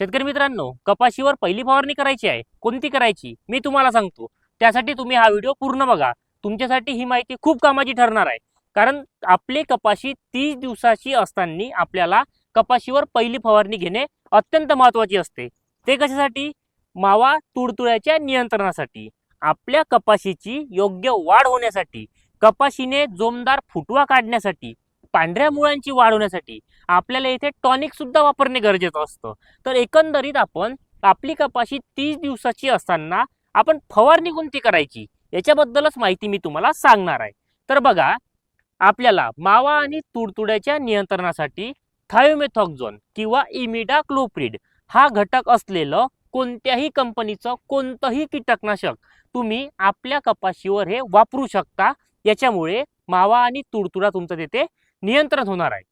शेतकरी मित्रांनो कपाशीवर पहिली फवारणी करायची आहे. कोणती करायची? मी तुम्हाला सांगतो. त्यासाठी तुम्ही हा व्हिडिओ पूर्ण बघा. तुमच्यासाठी ही माहिती खूप कामाची ठरणार आहे. कारण आपले कपाशी तीस दिवसाची असताना आपल्याला कपाशीवर पहिली फवारणी घेणे अत्यंत महत्त्वाची असते. ते कशासाठी? मावा तुडतुड्याच्या नियंत्रणासाठी. आपल्या कपाशीची योग्य वाढ होण्यासाठी. कपाशीने जोमदार फुटवा काढण्यासाठी. पांढऱ्या मुळांची वाढ होण्यासाठी आपल्याला इथे टॉनिक सुद्धा वापरणे गरजेचं असतं. तर एकंदरीत आपण आपली कपाशी तीस दिवसाची असताना आपण फवारणी कोणती करायची? याच्याबद्दलच माहिती मी तुम्हाला सांगणार आहे. तर बघा आपल्याला मावा आणि तुडतुड्याच्या नियंत्रणासाठी थायोमेथॉक्झोन किंवा इमिडा क्लोप्रिड हा घटक असलेलं कोणत्याही कंपनीचं कोणतंही कीटकनाशक तुम्ही आपल्या कपाशीवर हे वापरू शकता. याच्यामुळे मावा आणि तुडतुडा तुमचा तिथे नियंत्रण होणार आहे.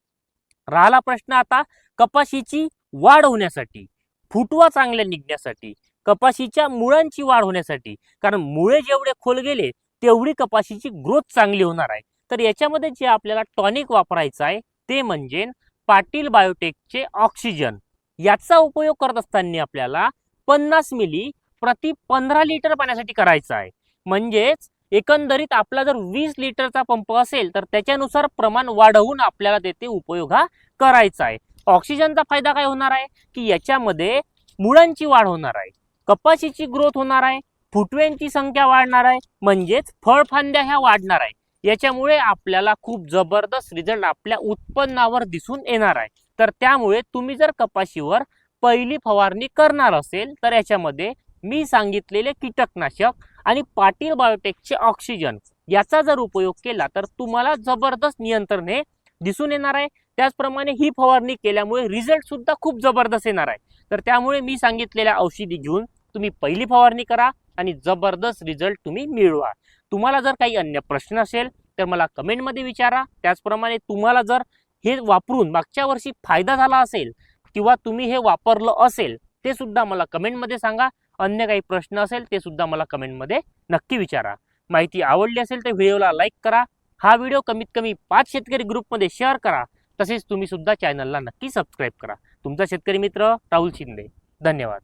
राहिला प्रश्न आता कपाशीची वाढ होण्यासाठी फुटवा चांगल्या निघण्यासाठी कपाशीच्या मुळांची वाढ होण्यासाठी. कारण मुळे जेवढे खोल गेले तेवढी कपाशीची ग्रोथ चांगली होणार आहे. तर याच्यामध्ये जे आपल्याला टॉनिक वापरायचं आहे ते म्हणजे पाटील बायोटेकचे ऑक्सिजन. याचा उपयोग करत असताना आपल्याला पन्नास मिली प्रति पंधरा लिटर पाण्यासाठी करायचा आहे. म्हणजेच एकंदरीत आपला जर वीस लिटरचा पंप असेल तर त्याच्यानुसार प्रमाण वाढवून आपल्याला तेथे उपयोग हा करायचा आहे. ऑक्सिजनचा फायदा काय होणार आहे? की याच्यामध्ये मुळांची वाढ होणार आहे. कपाशीची ग्रोथ होणार आहे. फुटव्यांची संख्या वाढणार आहे. म्हणजेच फळफांद्या ह्या वाढणार आहे. याच्यामुळे आपल्याला खूप जबरदस्त रिझल्ट आपल्या उत्पन्नावर दिसून येणार आहे. तर त्यामुळे तुम्ही जर कपाशीवर पहिली फवारणी करणार असेल तर याच्यामध्ये मी सांगितलेले कीटकनाशक आणि पाटील बायोटेकचे ऑक्सिजन याचा जर उपयोग केला तर तुम्हाला जबरदस्त नियंत्रण हे दिसून येणार आहे. त्याचप्रमाणे ही फवारणी केल्यामुळे रिझल्ट सुद्धा खूप जबरदस्त येणार आहे. तर त्यामुळे मी सांगितलेल्या औषधी घेऊन तुम्ही पहिली फवारणी करा आणि जबरदस्त रिझल्ट तुम्ही मिळवा. तुम्हाला जर काही अन्य प्रश्न असेल तर मला कमेंटमध्ये विचारा. त्याचप्रमाणे तुम्हाला जर हे वापरून मागच्या वर्षी फायदा झाला असेल किंवा तुम्ही हे वापरलं असेल ते सुद्धा मला कमेंटमध्ये सांगा. अन्य काही प्रश्न असेल ते सुद्धा मला कमेंटमध्ये नक्की विचारा. माहिती आवडली असेल तर व्हिडिओला लाईक करा. हा व्हिडिओ कमीत कमी पाच शेतकरी ग्रुपमध्ये शेअर करा. तसेच तुम्ही सुद्धा चॅनलला नक्की सबस्क्राईब करा. तुमचा शेतकरी मित्र राहुल शिंदे. धन्यवाद.